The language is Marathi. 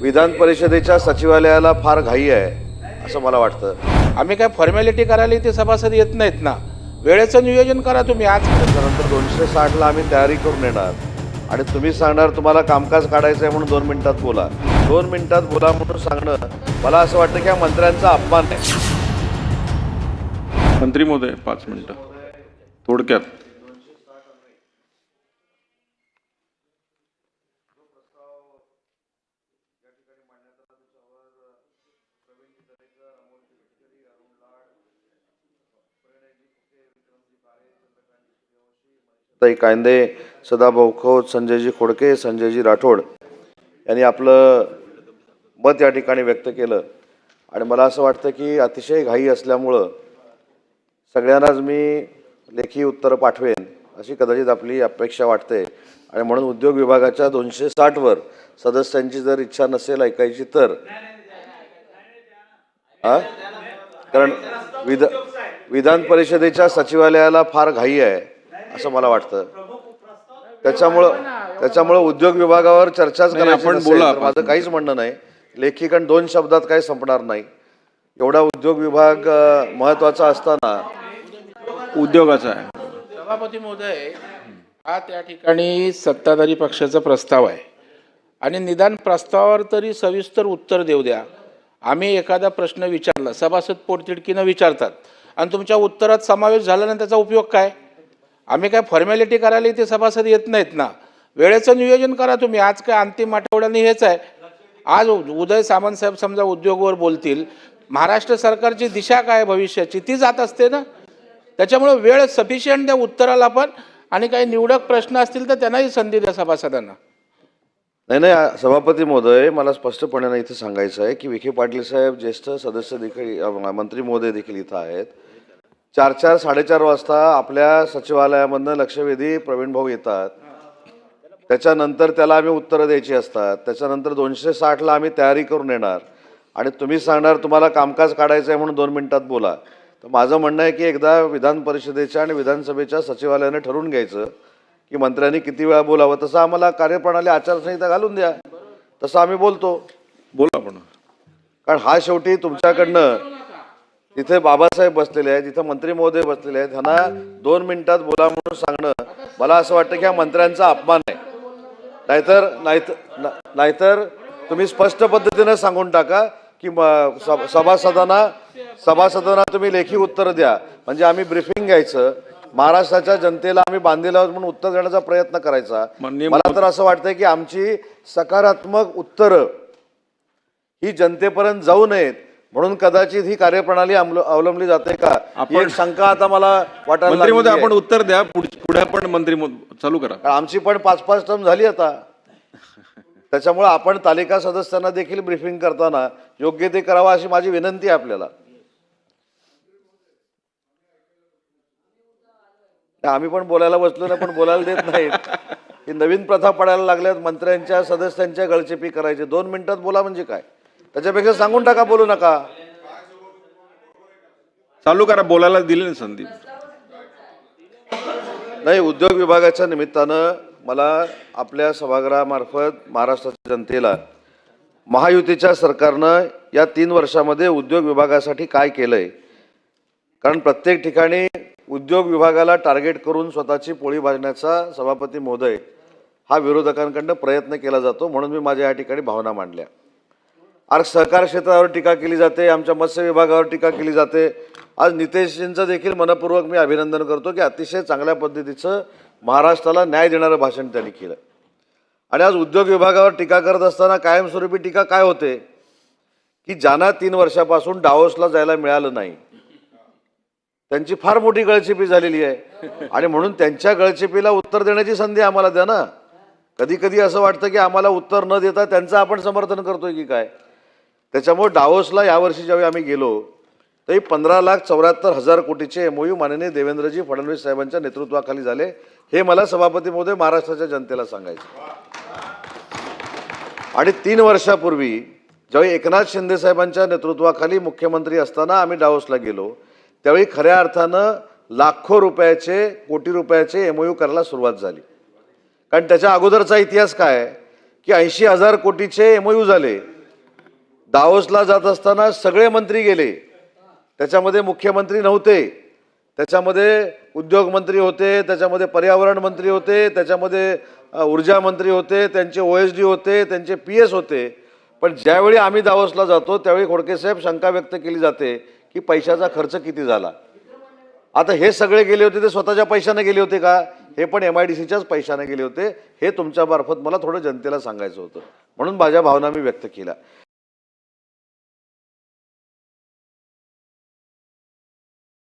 विधान परिषदेच्या सचिवालयाला फार घाई आहे असं मला वाटतं. आम्ही काय फॉर्मॅलिटी करायला इथे सभासद येत नाहीत ना? वेळेचं नियोजन करा तुम्ही आज. त्याच्यानंतर दोनशे साठला आम्ही तयारी करून येणार. आणि तुम्ही सांगणार तुम्हाला कामकाज काढायचं आहे म्हणून दोन मिनिटात बोला. दोन मिनिटात बोला म्हणून सांगणं मला असं वाटतं की हा मंत्र्यांचा अपमान आहे. मंत्री महोदय पाच मिनिटं. थोडक्यात. ताई कांदे सदाभाऊ खोत संजयजी खोडके संजयजी राठोड यांनी आपलं मत या ठिकाणी व्यक्त केलं. आणि मला असं वाटतं की अतिशय घाई असल्यामुळं सगळ्यांनाच मी लेखी उत्तरं पाठवेन अशी कदाचित आपली अपेक्षा वाटते. आणि म्हणून उद्योग विभागाच्या दोनशे साठवर सदस्यांची जर इच्छा नसेल ऐकायची तर कारण विध विधान परिषदेच्या सचिवालयाला फार घाई आहे असं मला वाटतं. त्याच्यामुळं त्याच्यामुळं उद्योग विभागावर चर्चाच करायची आपण बोला, माझं काहीच म्हणणं नाही. लेखी कारण दोन शब्दात काही संपणार नाही. एवढा उद्योग विभाग महत्त्वाचा असताना उद्योगाचा आहे. सभापती महोदय हा त्या ठिकाणी सत्ताधारी पक्षाचा प्रस्ताव आहे. आणि निदान प्रस्तावावर तरी सविस्तर उत्तर देऊ द्या. आम्ही एखादा प्रश्न विचारला सभासद पोटतिडकीनं विचारतात आणि तुमच्या उत्तरात समावेश झाला ना त्याचा उपयोग काय? आम्ही काय फॉर्मॅलिटी करायला इथे सभासद येत नाहीत ना? वेळेचं नियोजन करा तुम्ही. आज काय अंतिम आठवड्याने हेच आहे. आज उदय सामंतसाहेब समजा उद्योगवर बोलतील महाराष्ट्र सरकारची दिशा काय भविष्याची? ती जात असते ना? त्याच्यामुळे वेळ सफिशियंट द्या उत्तराला पण आणि काही निवडक प्रश्न असतील तर त्यांनाही संधी द्या सभासदांना. नाही नाही सभापती महोदय मला स्पष्टपणे इथे सांगायचं आहे की विखे पाटील साहेब ज्येष्ठ सदस्य देखील मंत्री महोदय देखील इथं आहेत. चार चार साडेचार वाजता आपल्या सचिवालयामधनं लक्षवेधी प्रवीण भाऊ येतात. त्याच्यानंतर त्याला आम्ही उत्तरं द्यायची असतात. त्याच्यानंतर दोनशे साठला आम्ही तयारी करून येणार. आणि तुम्ही सांगणार तुम्हाला कामकाज काढायचं आहे म्हणून दोन मिनिटात बोला. तर माझं म्हणणं आहे की एकदा विधान परिषदेच्या आणि विधानसभेच्या सचिवालयाने ठरवून घ्यायचं. की मंत्र्यांनी किती वेळा बोलावं? तसं आम्हाला कार्यप्रणाली आचारसंहिता घालून द्या. तसं आम्ही बोलतो. बोला आपण. कारण हा शेवटी तुमच्याकडनं तिथे बाबासाहेब बसलेले आहेत तिथं मंत्री महोदय बसलेले आहेत. ह्यांना दोन मिनिटात बोला म्हणून सांगणं मला असं वाटतं की हा मंत्र्यांचा अपमान आहे. नाहीतर नाहीतर नाहीतर तुम्ही स्पष्ट पद्धतीनं सांगून टाका की सभासदांना सभासदांना तुम्ही लेखी उत्तर द्या. म्हणजे आम्ही ब्रिफिंग घ्यायचं. महाराष्ट्राच्या जनतेला आम्ही बांधलेलं आहोत म्हणून उत्तर देण्याचा प्रयत्न करायचा. मला तर असं वाटतंय की आमची सकारात्मक उत्तरं ही जनतेपर्यंत जाऊ नयेत म्हणून कदाचित ही कार्यप्रणाली अवलंबली जाते का? एक शंका आता मला वाटायला आपण. उत्तर द्या. पुढ- पण मंत्री चालू करा. आमची पण पाच पाच टर्म झाली आता. त्याच्यामुळे आपण तालिका सदस्यांना देखील ब्रीफिंग करताना योग्य ते करावं अशी माझी विनंती आहे आपल्याला. आम्ही पण बोलायला बसलो ना पण बोलायला देत नाहीत. ही नवीन प्रथा पडायला लागल्यात मंत्र्यांच्या सदस्यांच्या गळचेपी करायचे. दोन मिनिटात बोला म्हणजे काय? त्याच्यापेक्षा सांगून टाका बोलू नका. चालू करा बोलायला दिली ना संधी. नाही उद्योग विभागाच्या निमित्तानं मला आपल्या सभागृहामार्फत महाराष्ट्राच्या जनतेला महायुतीच्या सरकारनं या तीन वर्षामध्ये उद्योग विभागासाठी काय केलंय? कारण प्रत्येक ठिकाणी उद्योग विभागाला टार्गेट करून स्वतःची पोळी भाजण्याचा सभापती महोदय हा विरोधकांकडनं प्रयत्न केला जातो म्हणून मी माझ्या या ठिकाणी भावना मांडल्या. आज सहकार क्षेत्रावर टीका केली जाते आमच्या मत्स्य विभागावर टीका केली जाते. आज नितेशजींचं देखील मनपूर्वक मी अभिनंदन करतो की अतिशय चांगल्या पद्धतीचं महाराष्ट्राला न्याय देणारं भाषण त्यांनी केलं. आणि आज उद्योग विभागावर टीका करत असताना कायमस्वरूपी टीका काय होते? की ज्यांना तीन वर्षापासून डावोसला जायला मिळालं नाही त्यांची फार मोठी गळचेपी झालेली आहे. आणि म्हणून त्यांच्या गळचेपीला उत्तर देण्याची संधी आम्हाला द्या ना. कधी कधी असं वाटतं की आम्हाला उत्तर न देता त्यांचं आपण समर्थन करतोय की काय. त्याच्यामुळे डावोसला यावर्षी ज्यावेळी आम्ही गेलो तरी पंधरा लाख चौऱ्याहत्तर हजार कोटीचे एमओयू माननीय देवेंद्रजी फडणवीस साहेबांच्या नेतृत्वाखाली झाले. हे मला सभापती महोदय महाराष्ट्राच्या जनतेला सांगायचं आणि तीन वर्षापूर्वी ज्यावेळी एकनाथ शिंदे साहेबांच्या नेतृत्वाखाली मुख्यमंत्री असताना आम्ही डावोसला गेलो त्यावेळी खऱ्या अर्थानं लाखो रुपयाचे कोटी रुपयाचे एम ओ यू करायला सुरुवात झाली. कारण त्याच्या अगोदरचा इतिहास काय की ऐंशी हजार कोटीचे एम ओयू झाले. दावोसला जात असताना सगळे मंत्री गेले. त्याच्यामध्ये मुख्यमंत्री नव्हते. त्याच्यामध्ये उद्योग मंत्री होते त्याच्यामध्ये पर्यावरण मंत्री होते त्याच्यामध्ये ऊर्जा मंत्री होते त्यांचे ओ एस डी होते त्यांचे पी एस होते. पण ज्यावेळी आम्ही दावोसला जातो त्यावेळी खोडकेसाहेब शंका व्यक्त केली जाते की पैशाचा खर्च किती झाला? आता हे सगळे गेले होते ते स्वतःच्या पैशाने गेले होते का? हे पण एम आय डी सीच्याच पैशाने गेले होते. हे तुमच्या मार्फत मला थोडं जनतेला सांगायचं होतं. म्हणून माझ्या भावना मी व्यक्त केल्या.